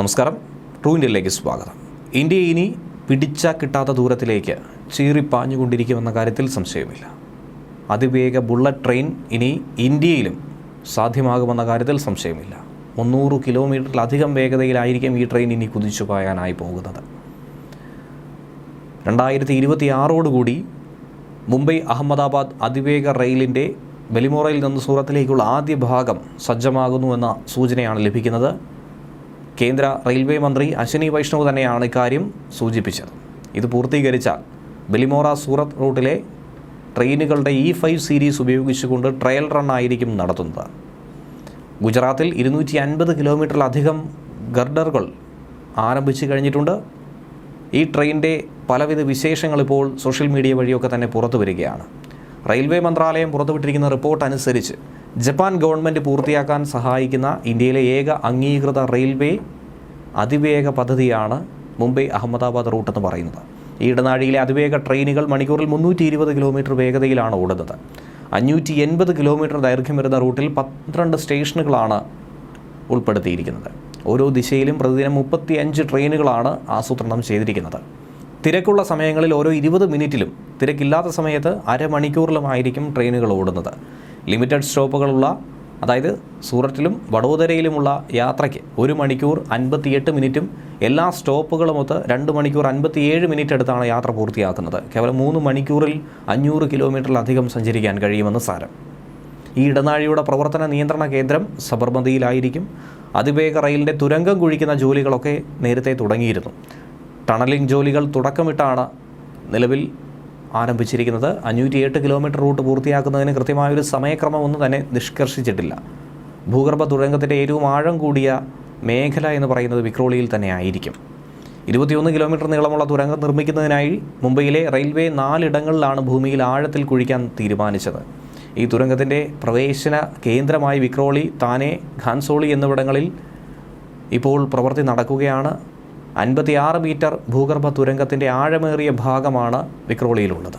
നമസ്കാരം. ട്രൂ ഇന്ത്യയിലേക്ക് സ്വാഗതം. ഇന്ത്യ ഇനി പിടിച്ച കിട്ടാത്ത ദൂരത്തിലേക്ക് ചീറിപ്പാഞ്ഞുകൊണ്ടിരിക്കുമെന്ന കാര്യത്തിൽ സംശയമില്ല അതിവേഗ ബുള്ളറ്റ് ട്രെയിൻ ഇനി ഇന്ത്യയിലും സാധ്യമാകുമെന്ന കാര്യത്തിൽ സംശയമില്ല മുന്നൂറ് കിലോമീറ്ററിലധികം വേഗതയിലായിരിക്കും ഈ ട്രെയിൻ ഇനി കുതിച്ചു പായാനായി പോകുന്നത്. രണ്ടായിരത്തി ഇരുപത്തി ആറോടുകൂടി മുംബൈ അഹമ്മദാബാദ് അതിവേഗ റെയിലിന്റെ ബലിമോറയിൽ നിന്ന് സൂറത്തിലേക്കുള്ള ആദ്യ ഭാഗം സജ്ജമാകുന്നുവെന്ന സൂചനയാണ് ലഭിക്കുന്നത്. കേന്ദ്ര റെയിൽവേ മന്ത്രി അശ്വിനി വൈഷ്ണവ് തന്നെയാണ് ഇക്കാര്യം സൂചിപ്പിച്ചത്. ഇത് പൂർത്തീകരിച്ചാൽ ബലിമോറ സൂറത്ത് റൂട്ടിലെ ട്രെയിനുകളുടെ ഇ ഫൈവ് സീരീസ് ഉപയോഗിച്ചുകൊണ്ട് ട്രയൽ റൺ ആയിരിക്കും നടത്തുന്നത്. ഗുജറാത്തിൽ ഇരുന്നൂറ്റി അൻപത് കിലോമീറ്ററിലധികം ഗർഡറുകൾ ആരംഭിച്ചു കഴിഞ്ഞിട്ടുണ്ട്. ഈ ട്രെയിനിന്റെ പലവിധ വിശേഷങ്ങൾ ഇപ്പോൾ സോഷ്യൽ മീഡിയ വഴിയൊക്കെ തന്നെ പുറത്തു വരികയാണ്. റെയിൽവേ മന്ത്രാലയം പുറത്തുവിട്ടിരിക്കുന്ന റിപ്പോർട്ട് അനുസരിച്ച് ജപ്പാൻ ഗവൺമെന്റ് പൂർത്തിയാക്കാൻ സഹായിക്കുന്ന ഇന്ത്യയിലെ ഏക അംഗീകൃത റെയിൽവേ അതിവേഗ പദ്ധതിയാണ് മുംബൈ അഹമ്മദാബാദ് റൂട്ട് എന്ന് പറയുന്നത്. ഈ ഇടനാഴിയിലെ അതിവേഗ ട്രെയിനുകൾ മണിക്കൂറിൽ മുന്നൂറ്റി ഇരുപത് കിലോമീറ്റർ വേഗതയിലാണ് ഓടുന്നത്. അഞ്ഞൂറ്റി എൺപത് കിലോമീറ്റർ ദൈർഘ്യം വരുന്ന റൂട്ടിൽ പന്ത്രണ്ട് സ്റ്റേഷനുകളാണ് ഉൾപ്പെടുത്തിയിരിക്കുന്നത്. ഓരോ ദിശയിലും പ്രതിദിനം മുപ്പത്തി അഞ്ച് ട്രെയിനുകളാണ് ആസൂത്രണം ചെയ്തിരിക്കുന്നത്. തിരക്കുള്ള സമയങ്ങളിൽ ഓരോ ഇരുപത് മിനിറ്റിലും തിരക്കില്ലാത്ത സമയത്ത് അരമണിക്കൂറിലുമായിരിക്കും ട്രെയിനുകൾ ഓടുന്നത്. ലിമിറ്റഡ് സ്റ്റോപ്പുകളുള്ള അതായത് സൂററ്റിലും വഡോദരയിലുമുള്ള യാത്രയ്ക്ക് ഒരു മണിക്കൂർ അൻപത്തിയെട്ട് മിനിറ്റും എല്ലാ സ്റ്റോപ്പുകളുമൊത്ത് രണ്ട് മണിക്കൂർ അൻപത്തിയേഴ് മിനിറ്റ് എടുത്താണ് യാത്ര പൂർത്തിയാക്കുന്നത്. കേവലം മൂന്ന് മണിക്കൂറിൽ അഞ്ഞൂറ് കിലോമീറ്ററിലധികം സഞ്ചരിക്കാൻ കഴിയുമെന്ന് സാരം. ഈ ഇടനാഴിയുടെ പ്രവർത്തന നിയന്ത്രണ കേന്ദ്രം സബർമതിയിലായിരിക്കും. അതിവേഗ റെയിലിന്റെ തുരങ്കം കുഴിക്കുന്ന ജോലികളൊക്കെ നേരത്തെ തുടങ്ങിയിരുന്നു. ടണലിംഗ് ജോലികൾ തുടക്കമിട്ടാണ് നിലവിൽ ആരംഭിച്ചിരിക്കുന്നത്. അഞ്ഞൂറ്റി എട്ട് കിലോമീറ്റർ റൂട്ട് പൂർത്തിയാക്കുന്നതിന് കൃത്യമായൊരു സമയക്രമം ഒന്നും തന്നെ നിഷ്കർഷിച്ചിട്ടില്ല. ഭൂഗർഭ തുരങ്കത്തിന്റെ ഏറ്റവും ആഴം കൂടിയ മേഖല എന്ന് പറയുന്നത് വിക്രോളിയിൽ തന്നെ ആയിരിക്കും ഇരുപത്തിയൊന്ന് കിലോമീറ്റർ നീളമുള്ള തുരങ്കം നിർമ്മിക്കുന്നതിനായി മുംബൈയിലെ റെയിൽവേ നാലിടങ്ങളിലാണ് ഭൂമിയിൽ ആഴത്തിൽ കുഴിക്കാൻ തീരുമാനിച്ചത്. ഈ തുരങ്കത്തിന്റെ പ്രവേശന കേന്ദ്രമായി വിക്രോളി താനെ ഖാൻസോളി എന്നിവിടങ്ങളിൽ ഇപ്പോൾ പ്രവൃത്തി നടക്കുകയാണ്. അൻപത്തിയാറ് മീറ്റർ ഭൂഗർഭ തുരങ്കത്തിന്റെ ആഴമേറിയ ഭാഗമാണ് വിക്രോളിയിലുള്ളത്.